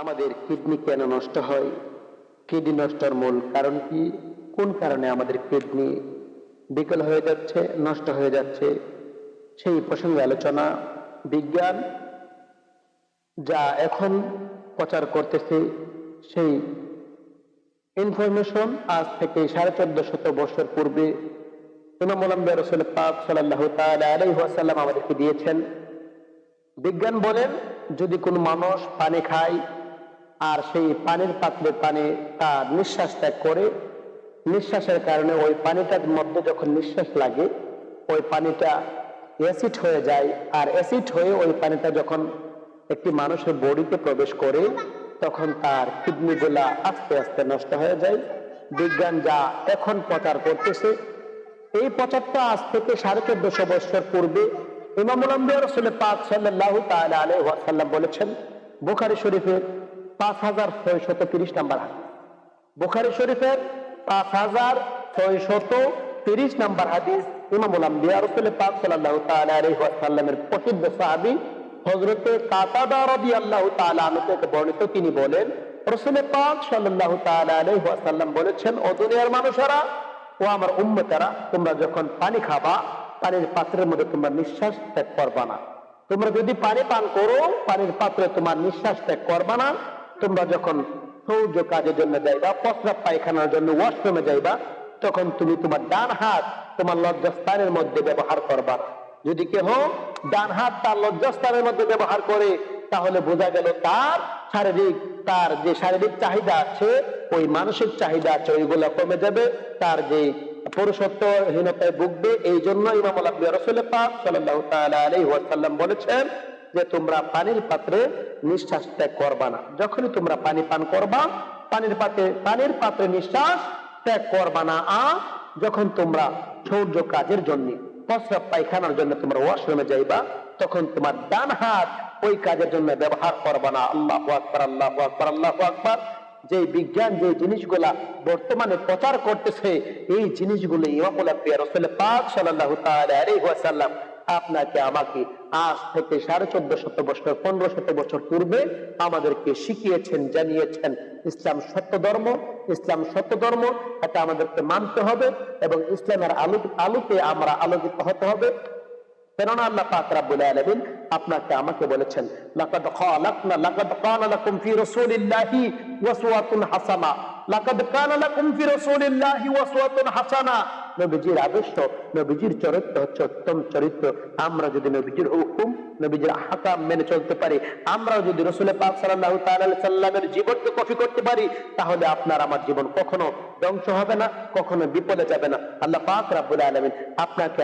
আমাদের কিডনি কেন নষ্ট হয়? কিডনি নষ্টের মূল কারণ কি? কোন কারণে আমাদের কিডনি বিকল হয়ে যাচ্ছে, নষ্ট হয়ে যাচ্ছে? সেই প্রসঙ্গে আলোচনা, বিজ্ঞান যা এখন প্রচার করতেছে, সেই ইনফরমেশন আজ থেকে সাড়ে চোদ্দ শত বছর পূর্বে ইমাম রসুল পাক সাল্লাহ আলাইসাল্লাম আমাদেরকে দিয়েছেন। বিজ্ঞান বলেন, যদি কোনো মানুষ পানি খায় আর সেই পানির পাত্রে পানি তার নিঃশ্বাস ত্যাগ করে, নিঃশ্বাসের কারণে ওই পানিটার মধ্যে যখন নিঃশ্বাস লাগে, ওই পানিটা অ্যাসিড হয়ে যায়। আর অ্যাসিড হয়ে ওই পানিটা যখন একটি মানুষের বডিতে প্রবেশ করে, তখন তার কিডনিগুলা আস্তে আস্তে নষ্ট হয়ে যায়। বিজ্ঞান যা এখন প্রচার করতেছে, এই প্রচারটা আজ থেকে সাড়ে চোদ্দশো বছর পূর্বে ইমামুল আম্বিয়া রসুল পাক সাল্লাহ তাআলা আলাইহি ওয়াসাল্লাম বলেছেন, বুখারী শরীফের পাঁচ হাজার তিরিশ নাম্বার বুখারী শরীফের পাঁচ হাজার তিরিশ নাম্বার হাদিস ইমামুল আম্বিয়া রসুল পাক প্রসিদ্ধ কাতাদা বর্ণিত। তিনি বলেন পাক বলেছেন, ও দুনিয়ার মানুষেরা ও আমার উম্মতেরা, তোমরা যখন পানি খাবা, পানির পাত্রের মধ্যে তোমরা নিঃশ্বাস ত্যাগ করবা না। তোমরা যদি পানি পান করো, পানির পাত্রে তোমার নিঃশ্বাস ত্যাগ করবা না তোমরা যখন সৌর্য কাজের জন্য যাইবা, প্রস্রাব পায়খানার জন্য ওয়াশরুমে যাইবা, তখন তুমি তোমার ডান হাত তোমার লজ্জাস্থানের মধ্যে ব্যবহার করবা। যদি কেহ ডান হাত তার লজ্জাস্থানের মধ্যে ব্যবহার করে, তাহলে বোঝা গেল তার শারীরিক, তার যে শারীরিক চাহিদা আছে, ওই মানসিক চাহিদা আছে, ওইগুলো কমে যাবে, তার যে পুরুষত্বহীনতায় ভুগবে এই জন্য ইমাম আল্লাহ রসুল পাক আলাইহি ওয়াসাল্লাম বলেছেন যে তোমরা পানির পাত্রে নিঃশ্বাস ত্যাগ করবা না। যখনই তোমরা পানি পান করবা, পানির পাত্রে পানির পাত্রে নিঃশ্বাস ত্যাগ করবা না। আ যখন তোমরা সৌর্য কাজের জন্য, প্রস্রাব পায়খানার জন্য তোমরা ওয়াশরুমে যাইবা, তখন তোমার ডান হাত ওই কাজের জন্য ব্যবহার করবা না। আল্লাহ আকবার আল্লাহ আকবার আল্লাহ আকবার। যে বিজ্ঞান যে জিনিসগুলা বর্তমানে প্রচার করতেছে, এই জিনিসগুলো ইমামুল আব্বিয়া রসুল পাক আলাইহি ওয়াসাল্লাম আপনাকে আমাকে আজ থেকে সাড়ে চোদ্দ শত বছর, পনেরো শত বছর পূর্বে আমাদেরকে শিখিয়েছেন, জানিয়েছেন ইসলাম সত্য ধর্ম। ইসলাম সত্য ধর্ম, এটা আমাদেরকে মানতে হবে এবং ইসলামের আলো আলোতে আমরা আলোকিত হতে হবে। কেননা আল্লাহ পাক রাব্বুল আলামিন আপনাকে আমাকে বলেছেন, লাকাদ খালাকনা, লাকাদ কানা লাকুম ফি রাসূলিল্লাহি ওয়াসওয়াতুন হাসানা। লাকাদ কানা লাকুম ফি রাসূলিল্লাহি ওয়াসওয়াতুন হাসানা। নবীজির আদর্শ, নবীজির চরিত্র হচ্ছে উত্তম চরিত্র। আমরা যদি নবীজির হুকুম, নবীজির হাকাম মেনে চলতে পারি আমরা যদি রসুল পাক সাল্লাহ সাল্লামের জীবনকে কফি করতে পারি, তাহলে আপনার আমার জীবন কখনো ধ্বংস হবে না, কখনো বিপদে যাবে না। আল্লাহ পাক রাবুল আলমিন আপনাকে